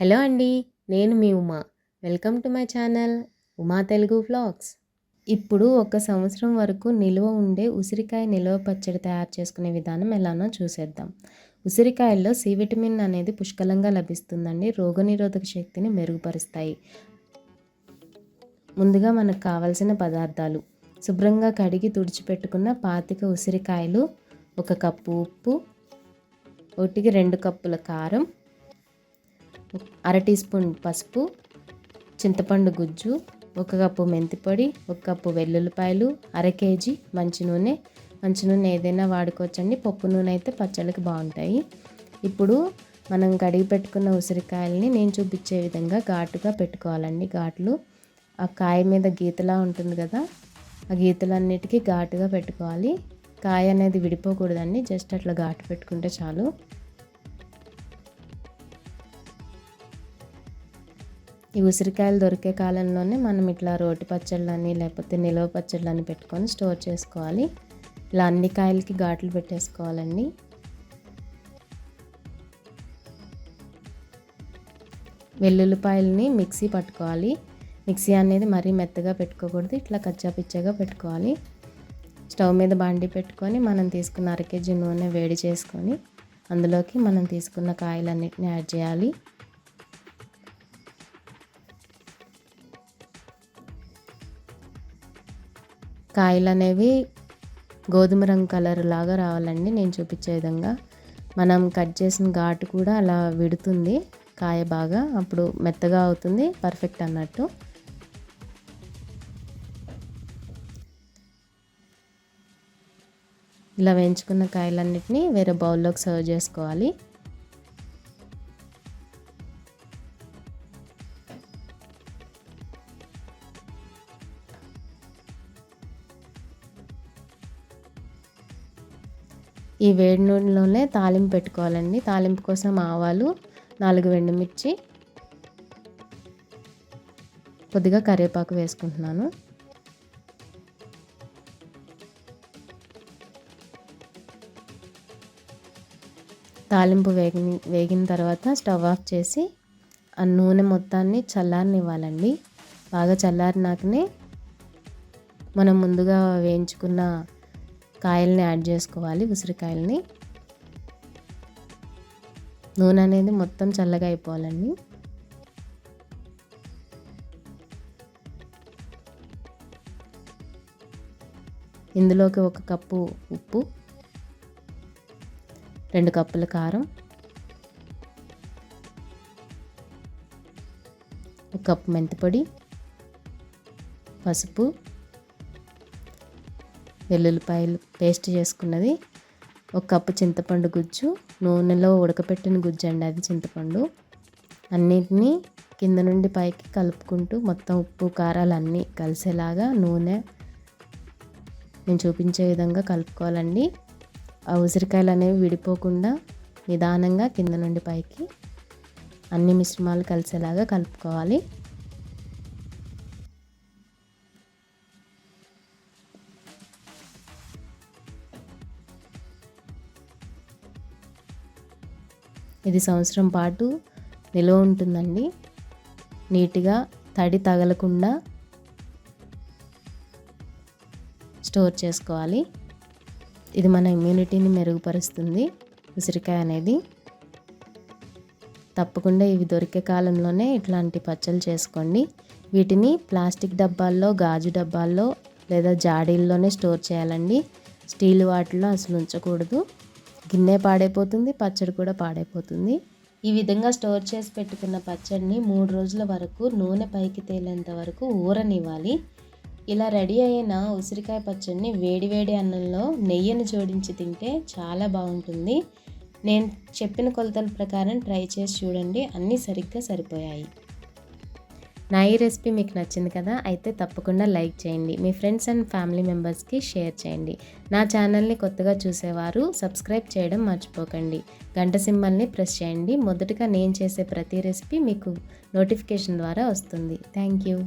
Hello అండి నేను మీ Uma. Welcome to my channel Uma Telugu vlogs. ఇప్పుడు ఒక సంవత్సరం వరకు నిల్వ ఉండే ఉసిరికాయ నిల్వ పచ్చడి తయారు చేసుకునే విధానం ఎలానో చూసేద్దాం. ఉసిరికాయల్లో సి విటమిన్ అనేది పుష్కలంగా లభిస్తుందండి రోగనిరోధక శక్తిని మెరుగుపరుస్తాయి. ముందుగా మనకు కావలసిన పదార్థాలు. శుభ్రంగా కడిగి తుడిచిపెట్టుకున్న పాతిక ఉసిరికాయలు ఒక కప్పు ఉప్పు ఒకటికి రెండు కప్పుల కారం అర టీ స్పూన్ పసుపు చింతపండు గుజ్జు ఒక కప్పు మెంతిపొడి ఒక కప్పు వెల్లుల్లిపాయలు అర కేజీ మంచి నూనె. మంచి నూనె ఏదైనా వాడుకోవచ్చండి. పప్పు నూనె అయితే పచ్చళ్ళకి బాగుంటాయి. ఇప్పుడు మనం కడిగి పెట్టుకున్న ఉసిరికాయలని నేను చూపించే విధంగా ఘాటుగా పెట్టుకోవాలండి ఘాట్లు. ఆ కాయ మీద గీతలా ఉంటుంది కదా ఆ గీతలన్నిటికీ ఘాటుగా పెట్టుకోవాలి. కాయ అనేది విడిపోకూడదండి జస్ట్ అట్లా ఘాటు పెట్టుకుంటే చాలు. ఈ ఉసిరికాయలు దొరికే కాలంలోనే మనం ఇట్లా రోటి పచ్చళ్ళని లేకపోతే నిలవ పచ్చళ్ళని పెట్టుకొని స్టోర్ చేసుకోవాలి. ఇలా అన్ని కాయలకి ఘాట్లు పెట్టేసుకోవాలండి. వెల్లుల్లిపాయలని మిక్సీ పట్టుకోవాలి. మిక్సీ అనేది మరీ మెత్తగా పెట్టుకోకూడదు ఇట్లా కచ్చా పిచ్చగా పెట్టుకోవాలి. స్టవ్ మీద బండి పెట్టుకొని మనం తీసుకున్న అర కేజీ నూనె వేడి చేసుకొని అందులోకి మనం తీసుకున్న కాయలన్నిటిని యాడ్ చేయాలి. కాయలు అనేవి గోధుమ రంగు కలర్ లాగా రావాలండి. నేను చూపించే విధంగా మనం కట్ చేసిన ఘాటు కూడా అలా విడుతుంది కాయ బాగా. అప్పుడు మెత్తగా అవుతుంది పర్ఫెక్ట్ అన్నట్టు. ఇలా వేయించుకున్న కాయలన్నిటిని వేరే బౌల్లోకి సర్వ్ చేసుకోవాలి. ఈ వేడి నూనెలోనే తాలింపు పెట్టుకోవాలండి. తాలింపు కోసం ఆవాలు నాలుగు వెండుమిర్చి కొద్దిగా కరివేపాకు వేసుకుంటున్నాను. తాలింపు వేగి వేగిన తర్వాత స్టవ్ ఆఫ్ చేసి ఆ నూనె మొత్తాన్ని చల్లారనివ్వాలండి. బాగా చల్లారినాకనే మనం ముందుగా వేయించుకున్న కాయల్ని యాడ్ చేసుకోవాలి ఉసిరికాయలని. నూనె అనేది మొత్తం చల్లగా అయిపోవాలండి. ఇందులోకి ఒక కప్పు ఉప్పు రెండు కప్పుల కారం ఒక కప్పు మెంతిపొడి పసుపు వెల్లుల్లిపాయలు పేస్ట్ చేసుకున్నది. ఒక కప్పు చింతపండు గుజ్జు నూనెలో ఉడకపెట్టిన గుజ్జు అండి అది చింతపండు. అన్నిటినీ కింద నుండి పైకి కలుపుకుంటూ మొత్తం ఉప్పు కారాలు అన్నీ కలిసేలాగా నూనె నేను చూపించే విధంగా కలుపుకోవాలండి. ఆ ఉసిరికాయలు అనేవి విడిపోకుండా నిదానంగా కింద నుండి పైకి అన్ని మిశ్రమాలు కలిసేలాగా కలుపుకోవాలి. ఇది సంవత్సరం పాటు నిల్వ ఉంటుందండి. నీట్గా తడి తగలకుండా స్టోర్ చేసుకోవాలి. ఇది మన ఇమ్యూనిటీని మెరుగుపరుస్తుంది. ఉసిరికాయ అనేది తప్పకుండా ఇవి దొరికే కాలంలోనే ఇట్లాంటి పచ్చళ్ళు చేసుకోండి. వీటిని ప్లాస్టిక్ డబ్బాల్లో గాజు డబ్బాల్లో లేదా జాడీల్లోనే స్టోర్ చేయాలండి. స్టీల్ వాటిలో అసలు ఉంచకూడదు. గిన్నె పాడైపోతుంది పచ్చడి కూడా పాడైపోతుంది. ఈ విధంగా స్టోర్ చేసి పెట్టుకున్న పచ్చడిని మూడు రోజుల వరకు నూనె పైకి తేలేంత వరకు ఊరనివ్వాలి. ఇలా రెడీ అయిన ఉసిరికాయ పచ్చడిని వేడివేడి అన్నంలో నెయ్యిని జోడించి తింటే చాలా బాగుంటుంది. నేను చెప్పిన కొలతల ప్రకారం ట్రై చేసి చూడండి అన్నీ సరిగ్గా సరిపోయాయి. నా ఈ రెసిపీ మీకు నచ్చింది కదా అయితే తప్పకుండా లైక్ చేయండి. మీ ఫ్రెండ్స్ అండ్ ఫ్యామిలీ మెంబర్స్కి షేర్ చేయండి. నా ఛానల్ని కొత్తగా చూసేవారు సబ్స్క్రైబ్ చేయడం మర్చిపోకండి. గంట సింబల్ని ప్రెస్ చేయండి. మొదటగా నేను చేసే ప్రతి రెసిపీ మీకు నోటిఫికేషన్ ద్వారా వస్తుంది. Thank you.